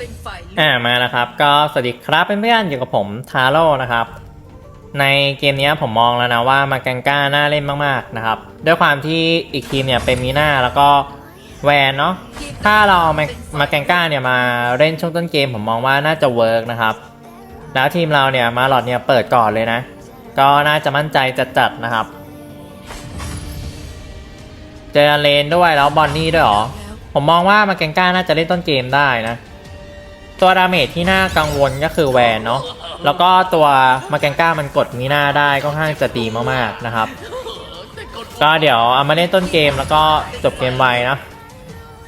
เป็นฝ่ายอ่ามาแล้วครับ ก็สวัสดีครับเพื่อนๆอยู่กับผมทาโร่นะครับ ในเกมนี้ผมมองแล้วนะว่ามาแกงก้าน่าเล่นมากๆนะครับ ด้วยความที่อีกทีมเนี่ยเป็นมีน่าแล้วก็แวนเนาะถ้าเราเอามามาแกงก้าเนี่ยมาเล่นช่วงต้นเกมผมมองว่าน่าจะเวิร์กนะครับ แล้วทีมเราเนี่ยมาหลอดเนี่ยเปิดก่อนเลยนะ ก็น่าจะมั่นใจจัดๆนะครับ เจอเลนด้วยแล้วบอนนี่ด้วยเหรอ ผมมองว่ามาแกงก้าน่าจะเล่นต้นเกมได้นะ ตัวดาเมจที่น่ากังวลก็คือแวนเนาะแล้วก็ตัวมาแกงก้ามันกดมีหน้าได้ก็ค่อนข้างจะดีมากๆนะครับ ก็เดี๋ยวเอามาเล่นต้นเกมแล้วก็จบเกมไวนะ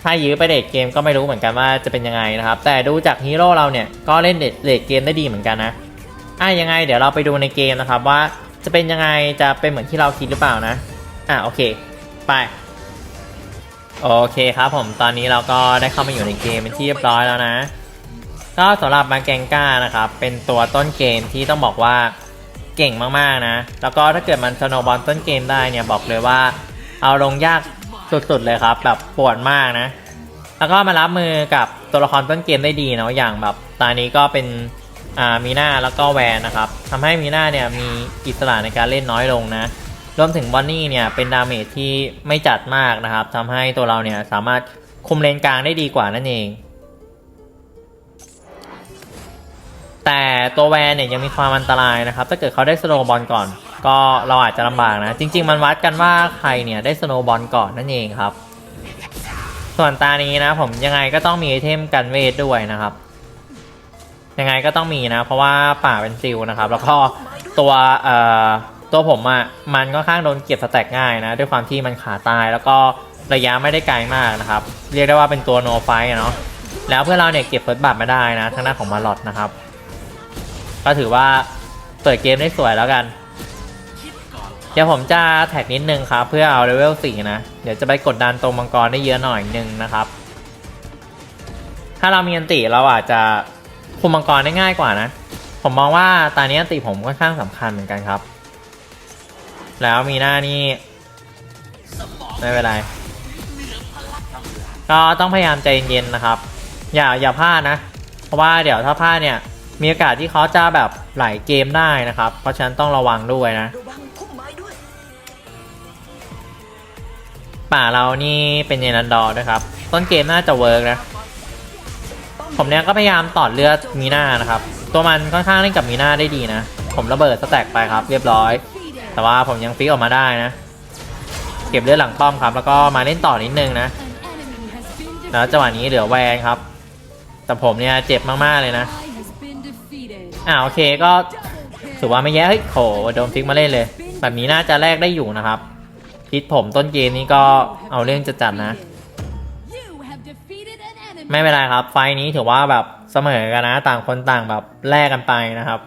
ถ้ายื้อไปเดทเกมก็ไม่รู้เหมือนกันว่าจะเป็นยังไงนะครับ แต่ดูจากฮีโร่เราเนี่ยก็เล่นเดทเลทเกมได้ดีเหมือนกันนะอะยังไงเดี๋ยวเราไปดูในเกมนะครับว่าจะเป็นยังไงจะเป็นเหมือนที่เราคิดหรือเปล่านะอะโอเค ไปโอเคครับผมตอนนี้เราก็ได้เข้ามาอยู่ในเกมเป็นที่เรียบร้อยแล้วนะ ก็สำหรับมาแกงก้านะครับ เป็นตัวต้นเกมที่ต้องบอกว่าเก่งมากๆนะ แล้วก็ถ้าเกิดมันสโนบอลต้นเกมได้เนี่ยบอกเลยว่า เอาลงยากสุดๆเลยครับ แบบปวดมากนะ แล้วก็มารับมือกับตัวละครต้นเกมได้ดีเนาะอย่างแบบตอนนี้ก็เป็นอ่ามีนาแล้วก็แวนนะครับทำให้มีนาเนี่ยมีอิสระในการเล่นน้อยลงนะรวมถึงบอนนี่เนี่ยเป็นดาเมจที่ไม่จัดมากนะครับทำให้ตัวเราเนี่ยสามารถคุมเลนกลางได้ดีกว่านั่นเอง แต่ตัวแวนเนี่ยยังมีความอันตรายนะครับ ถ้าเกิดเขาได้สโนว์บอลก่อน ก็เราอาจจะลำบากนะ จริง ๆ มันวัดกันว่าใครเนี่ยได้สโนว์บอลก่อนนั่นเองครับ ส่วนตานี้นะ ผมยังไงก็ต้องมีไอเทมกันเวทด้วยนะครับ ยังไงก็ต้องมีนะ เพราะว่าป่าเป็นซิลนะครับ แล้วก็ตัวเอ่อตัวผมอะ่ะมันก็ข้างโดนเก็บสแต็กง่ายนะ ด้วยความที่มันขาตายแล้วก็ระยะไม่ได้ไกลมากนะครับ เรียกได้ว่าเป็นตัวโนไฟเนาะแล้วเพื่อนเราเนี่ยเก็บเฟิร์สบัตไม่ได้นะทางด้านของมาลอดนะครับ ก็ถือว่าเปิดเกมได้สวยแล้วกัน เดี๋ยวผมจะแท็กนิดนึงครับ เพื่อเอาเลเวล4นะ เดี๋ยวจะไปกดดันตรงมังกรได้เยอะหน่อยนึงนะครับ ถ้าเรามีอันติเราอาจจะคุมมังกรได้ง่ายกว่านะ ผมมองว่าตอนนี้อันติผมค่อนข้างสำคัญเหมือนกันครับ แล้วมีหน้านี่ไม่เป็นไรก็ต้องพยายามใจเย็นๆนะครับ อย่าอย่าพลาดนะ เพราะว่าเดี๋ยวถ้าพลาดเนี่ย มีโอกาสที่เขาจะแบบไหลเกมได้นะครับ เพราะฉะนั้นต้องระวังด้วยนะ ป่าเรานี่เป็นเยนันดอร์ด้วยครับ ต้นเกมน่าจะเวิร์กนะ ผมเนี่ยก็พยายามตอดเลือดมีหน้านะครับ ตัวมันค่อนข้างเล่นกับมีหน้าได้ดีนะ ผมระเบิดสแต็กไปครับ เรียบร้อย แต่ว่าผมยังฟิกออกมาได้นะ เก็บเลือดหลังป้อมครับ แล้วก็มาเล่นต่อนิดนึงนะ แล้วจังหวะนี้เหลือแวงครับ แต่ผมเนี่ยเจ็บมากๆเลยนะ อ่าโอเคก็ถือว่าไม่แย่เฮ้ยโหโดนฟิกมาเล่นเลย แบบนี้น่าจะแลกได้อยู่นะครับคิดผมต้นเกมนี้ก็เอาเรื่องจะจัดนะ ไม่เป็นไรครับ ไฟนี้ถือว่าแบบเสมอกันนะ ต่างคนต่างแบบแลกกันไปนะครับ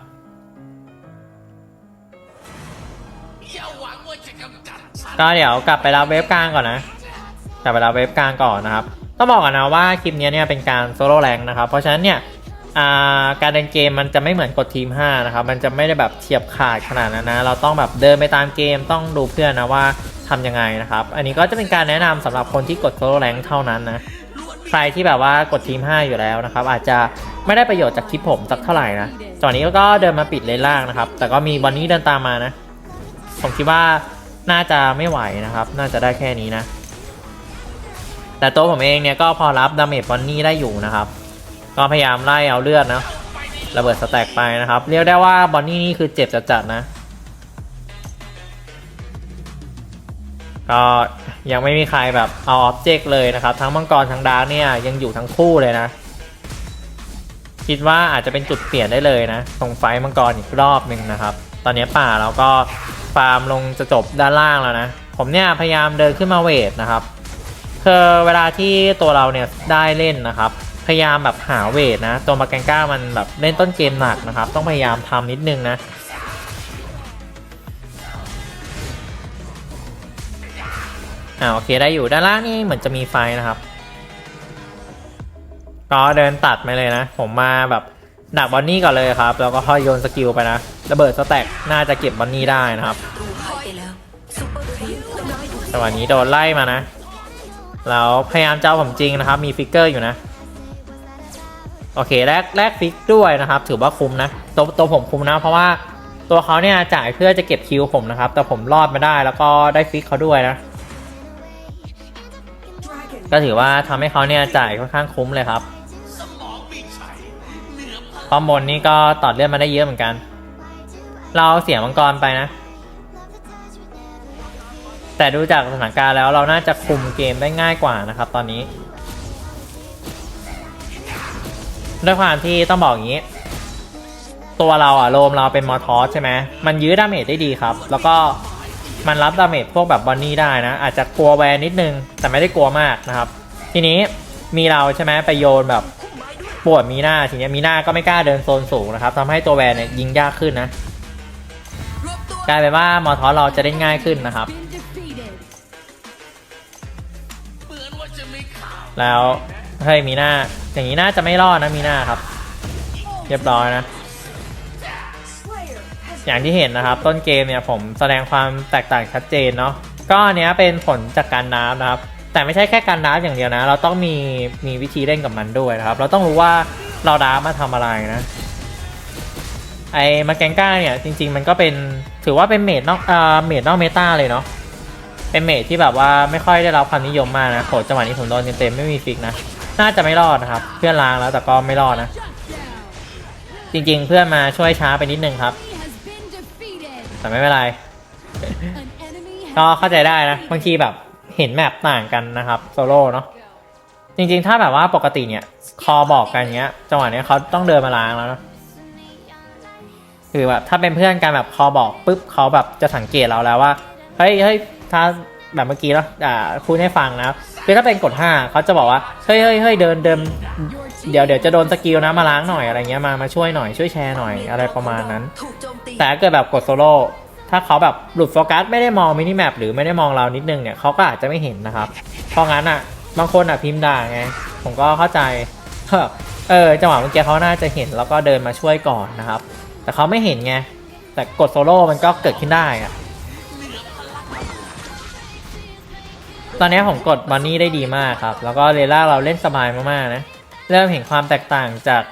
ก็เดี๋ยวกลับไปรับเว็บกลางก่อนนะกลับไปรับเว็บกลางก่อนนะครับต้องบอกก่อนนะว่าคลิปนี้เนี่ยเป็นการโซโล่แรงนะครับ เพราะฉะนั้นเนี่ย การเดินเกมมันจะไม่เหมือนกดทีม 5 นะครับ มันจะไม่ได้แบบเฉียบขาดขนาดนั้นนะ เราต้องแบบเดินไปตามเกมต้องดูเพื่อนนะว่าทำยังไงนะครับ อันนี้ก็จะเป็นการแนะนำสำหรับคนที่กดโซโล่แรงเท่านั้นนะ ใครที่แบบว่ากดทีม 5 อยู่แล้วนะครับ อาจจะไม่ได้ประโยชน์จากคลิปผมสักเท่าไหร่นะจอนนี้ก็เดินมาปิดเลนล่างนะครับ แต่ก็มีวันนี้เดินตามมานะ ผมคิดว่าน่าจะไม่ไหวนะครับ น่าจะได้แค่นี้นะ แต่ตัวผมเองเนี่ยก็พอรับดาเมจบอนนี่ได้อยู่นะครับ ก็พยายามไล่เอาเลือดนะระเบิดสแต็กไปนะครับ เรียกได้ว่าบอนนี่นี่คือเจ็บจัดๆนะ ก็ยังไม่มีใครแบบเอาออบเจกต์เลยนะครับ ทั้งมังกรทั้งดาร์กเนี่ยยังอยู่ทั้งคู่เลยนะ คิดว่าอาจจะเป็นจุดเปลี่ยนได้เลยนะตรงไฟมังกรอีกรอบหนึ่งนะครับ ตอนนี้ป่าเราก็ฟาร์มลงจะจบด้านล่างแล้วนะ ผมเนี่ยพยายามเดินขึ้นมาเวทนะครับคือเวลาที่ตัวเราเนี่ยได้เล่นนะครับ พยายามแบบหาเวทนะ ตัวมาแกงก้ามันแบบเล่นต้นเกมหนักนะครับ ต้องพยายามทำนิดนึงนะอ่าโอเคได้อยู่ด้านล่างนี่เหมือนจะมีไฟนะครับ ก็เดินตัดไปเลยนะ ผมมาแบบดักบอนนี่ก่อนเลยครับ แล้วก็ค่อยโยนสกิลไปนะ ระเบิดสแต็กน่าจะเก็บบอนนี่ได้นะครับรูหายไปแล้วซุปเปอร์ครีปพุ่มไม้ด้วยแต่วันนี้โดนไล่มานะ แล้วพยายามเจ้าผมจริงนะครับ มีฟิกเกอร์อยู่นะ โอเคแลกแลกฟิกด้วยนะครับ ถือว่าคุ้มนะตัวตัวผมคุ้มนะเพราะว่าตัวเขาเนี่ยจ่ายเพื่อจะเก็บคิวผมนะครับ แต่ผมรอดมาได้แล้วก็ได้ฟิกเขาด้วยนะ ก็ถือว่าทำให้เขาเนี่ยจ่ายค่อนข้างคุ้มเลยครับป้อมบนนี่ก็ตอดเลือดมาได้เยอะเหมือนกัน เราเสียมังกรไปนะ แต่ดูจากสถานการณ์แล้วเราน่าจะคุมเกมได้ง่ายกว่านะครับ ตอนนี้ ด้วยความที่ต้องบอกอย่างนี้ ตัวเราอะโลมเราเป็นมอทอสใช่ไหมมันยื้อดาเมจได้ดีครับ แล้วก็มันรับดาเมจพวกแบบบอนนี่ได้นะ อาจจะกลัวแวนนิดนึง แต่ไม่ได้กลัวมากนะครับ ทีนี้มีเราใช่ไหมไปโยนแบบปวดมีหน้าทีนี้มีหน้าก็ไม่กล้าเดินโซนสูงนะครับทำให้ตัวแวนเนี่ยยิงยากขึ้นนะกลายเป็นว่ามอทอสเราจะได้ง่ายขึ้นนะครับ แล้วเฮ้ยมีหน้า อย่างนี้น่าจะไม่รอดนะมีหน้าครับ เรียบร้อยนะ อย่างที่เห็นนะครับ ต้นเกมเนี่ยผมแสดงความแตกต่างชัดเจนเนาะก็อันเนี้ยเป็นผลจากการน้ำนะครับ แต่ไม่ใช่แค่การน้ำอย่างเดียวนะ เราต้องมีมีวิธีเล่นกับมันด้วยนะครับ เราต้องรู้ว่าเราดาร์ฟมาทำอะไรนะไอ้มาแกงก้าเนี่ยจริง ๆ มันก็เป็นถือว่าเป็นเมดนอกเอ่าเมดนอกเมตาเลยเนาะเป็นเมดที่แบบว่าไม่ค่อยได้รับความนิยมมากนะโหจังหวะนี้ผมโดนเต็มๆไม่มีฟิกนะ น่าจะไม่รอดนะครับ เพื่อนล้างแล้วแต่ก็ไม่รอดนะ จริงๆ เพื่อนมาช่วยช้าไปนิดนึงครับ แต่ไม่เป็นไร ก็เข้าใจได้นะบางทีแบบเห็นแมปต่างกันนะครับโซโล่เนาะจริงๆ ถ้าแบบว่าปกติเนี่ย คอบอกกันเงี้ยจังหวะเนี้ยเขาต้องเดินมาล้างแล้วนะคือแบบถ้าเป็นเพื่อนกันแบบคอบอกปุ๊บเขาแบบจะสังเกตเราแล้วว่าเฮ้ยเฮ้ยถ้าแบบเมื่อกี้เนาะอ่าคุยให้ฟังนะ คือถ้าเป็นกดห้าเขาจะบอกว่าเฮ้ยเฮ้ยเฮ้ยเดินเดินเดี๋ยวเดี๋ยวจะโดนสกิลนะมาล้างหน่อยอะไรเงี้ยมามาช่วยหน่อยช่วยแชร์หน่อยอะไรประมาณนั้น แต่เกิดแบบกดโซโล่ถ้าเขาแบบหลุดโฟกัสไม่ได้มองมินิแมปหรือไม่ได้มองเรานิดนึงเนี่ยเขาก็อาจจะไม่เห็นนะครับ เพราะงั้นอะบางคนอะพิมพ์ด่าไงผมก็เข้าใจเออจังหวะเมื่อกี้เขาน่าจะเห็นแล้วก็เดินมาช่วยก่อนนะครับ แต่เขาไม่เห็นไงแต่กดโซโล่มันก็เกิดขึ้นได้อะ ตอนนี้ผมกดบันนี่ได้ดีมากครับ แล้วก็เรล่าเราเล่นสบายมากๆนะ เริ่มเห็นความแตกต่างจาก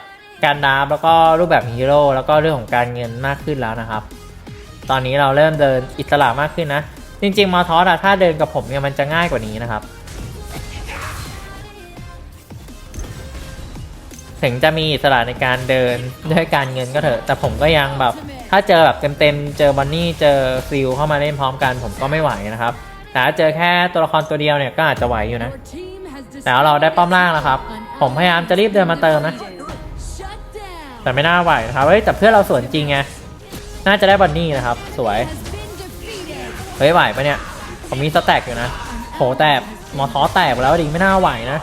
การดาบแล้วก็รูปแบบฮีโร่แล้วก็เรื่องของการเงินมากขึ้นแล้วนะครับ ตอนนี้เราเริ่มเดินอิสระมากขึ้นนะ จริงๆมอทอสอะถ้าเดินกับผมเนี่ยมันจะง่ายกว่านี้นะครับ ถึงจะมีอิสระในการเดินด้วยการเงินก็เถอะ แต่ผมก็ยังแบบ ถ้าเจอแบบเต็มๆ เจอบันนี่ เจอฟิลเข้ามาเล่นพร้อมกันผมก็ไม่ไหวนะครับ แต่ถ้าเจอแค่ตัวละครตัวเดียวเนี่ยก็อาจจะไหวอยู่นะ แต่ว่าเราได้ป้อมล่างแล้วครับ ผมพยายามจะรีบเดินมาเติมนะ แต่ไม่น่าไหวนะครับ เฮ้ยแต่เพื่อนเราสวนจริงไง น่าจะได้บันนี่นะครับ สวย เฮ้ยไหวปะเนี่ย ผมมีสแต็กอยู่นะ โหแตกมอท้อแตกไปแล้วดิไม่น่าไหวนะ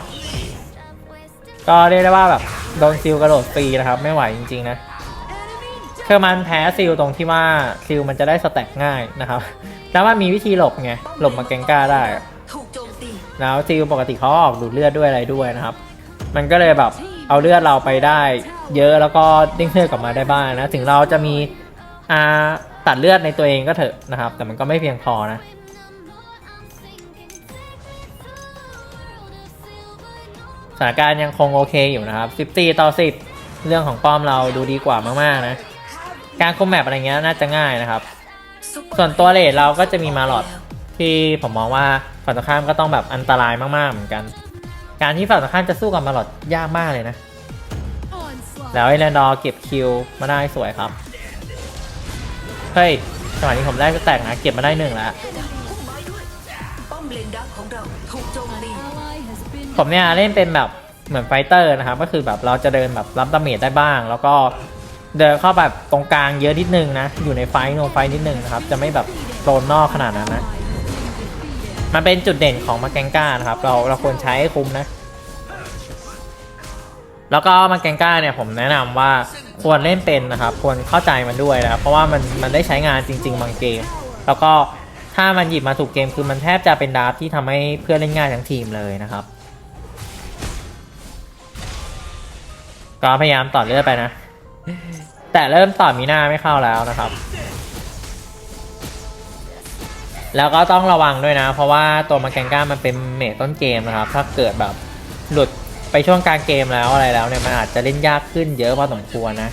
ก็เรียกได้ว่าแบบโดนซิลกระโดดฟรีนะครับ ไม่ไหวจริงๆนะคือมันแพ้ซิลตรงที่ว่าซิลมันจะได้สแต็กง่ายนะครับ แล้วมันมีวิธีหลบไงหลบมาแกงก้าได้แล้วซิลปกติเขาออกดูดเลือดด้วยอะไรด้วยนะครับ มันก็เลยแบบเอาเลือดเราไปได้ เยอะแล้วก็ดิ้งเลือดกลับมาได้บ้างนะถึงเราจะมีอาตัดเลือดในตัวเองก็เถอะนะครับ แต่มันก็ไม่เพียงพอนะสถานการณ์ยังคงโอเคอยู่นะครับ14ต่อ 10 เรื่องของป้อมเราดูดีกว่ามากๆนะ การคุมแมปอะไรเงี้ยน่าจะง่ายนะครับ ส่วนตัวเลดเราก็จะมีมาหลอดที่ผมมองว่าฝั่งตรงข้ามก็ต้องแบบอันตรายมากๆเหมือนกัน การที่ฝั่งตรงข้ามจะสู้กับมาหลอดยากมากเลยนะ แล้วไอ้แรนดอร์เก็บคิวมาได้สวยครับ เฮ้ยจังหวะนี้ผมได้ก็แตกนะเก็บมาได้หนึ่งแล้วผมเนี่ยเล่นเป็นแบบเหมือนไฟเตอร์นะครับ ก็คือแบบเราจะเดินแบบรับดาเมจได้บ้าง แล้วก็ เดินเข้าแบบตรงกลางเยอะนิดนึงนะ อยู่ในไฟโนไฟนิดนึงนะครับ จะไม่แบบโซนนอกขนาดนั้นนะ มันเป็นจุดเด่นของมาแกงก้านะครับ เราเราควรใช้ให้คุ้มนะ แล้วก็มาแกงก้าเนี่ยผมแนะนำว่าควรเล่นเป็นนะครับ ควรเข้าใจมันด้วยนะครับ เพราะว่ามันมันได้ใช้งานจริง ๆ บางเกม แล้วก็ถ้ามันหยิบมาถูกเกมคือมันแทบจะเป็นดาร์ฟที่ทำให้เพื่อนเล่นง่ายทั้งทีมเลยนะครับ ก็พยายามต่อเลือดไปนะ แต่เริ่มต่อมีหน้าไม่เข้าแล้วนะครับ แล้วก็ต้องระวังด้วยนะ เพราะว่าตัวมาแกงก้ามันเป็นเมทต้นเกมนะครับ ถ้าเกิดแบบหลุดไปช่วงกลางเกมแล้วอะไรแล้วเนี่ยมันอาจจะเล่นยากขึ้นเยอะพอสมควรนะ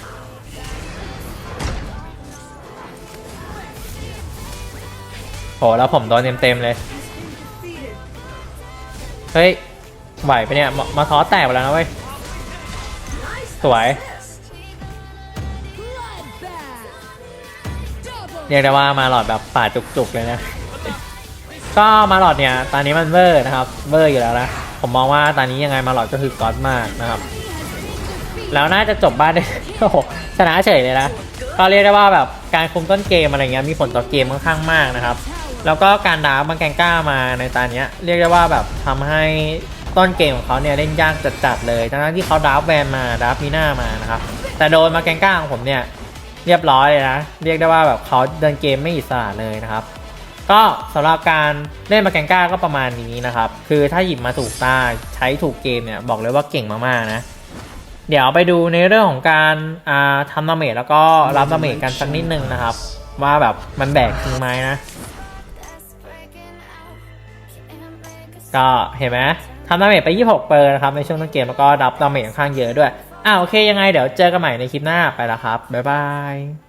โหแล้วผมโดนเต็มๆเลย เฮ้ย ไหวไปะเนี่ย มาท้อแตกไปแล้วนะเว้ย สวย เรียกได้ว่ามาหลอดแบบป่าจุกๆเลยนะ ก็มาหลอดเนี่ย ตอนนี้มันเวอร์นะครับ เวอร์อยู่แล้วนะ ผมมองว่าตอนนี้ยังไงมาหลอดก็คือก๊อตมากนะครับ แล้วน่าจะจบบ้านได้โอ้โหชนะเฉยเลยนะ ก็เรียกได้ว่าแบบการคุมต้นเกมอะไรเงี้ยมีผลต่อเกมค่อนข้างมากนะครับ แล้วก็การดาบมังแกงก้ามาในตอนเนี้ยเรียกได้ว่าแบบทำให้ต้นเกมของเขาเนี่ยเล่นยากจัดๆเลยทั้งที่เขาดาบแวนมาดาบมีหน้ามานะครับ แต่โดนมาแกงก้าของผมเนี่ย เรียบร้อยเลยนะ เรียกได้ว่าแบบเขาเดินเกมไม่อิสระเลยนะครับ ก็สำหรับการเล่นมาแกงก้าก็ประมาณนี้นะครับ คือถ้าหยิบมาถูกตาใช้ถูกเกมเนี่ยบอกเลยว่าเก่งมากๆนะเดี๋ยวไปดูในเรื่องของการาทำดาเมจแล้วก็รับดาเมจกันสักนิดนึงนะครับ ว่าแบบมันแบกจริงไหมนะ ก็เห็นไหมทำดาเมจไป 26 เปอร์นะครับในช่วงต้นเกมแล้วก็รับดาเมจค่อนข้างเยอะด้วย อ่าโอเคยังไงเดี๋ยวเจอกันใหม่ในคลิปหน้าไปละครับ บ๊ายบาย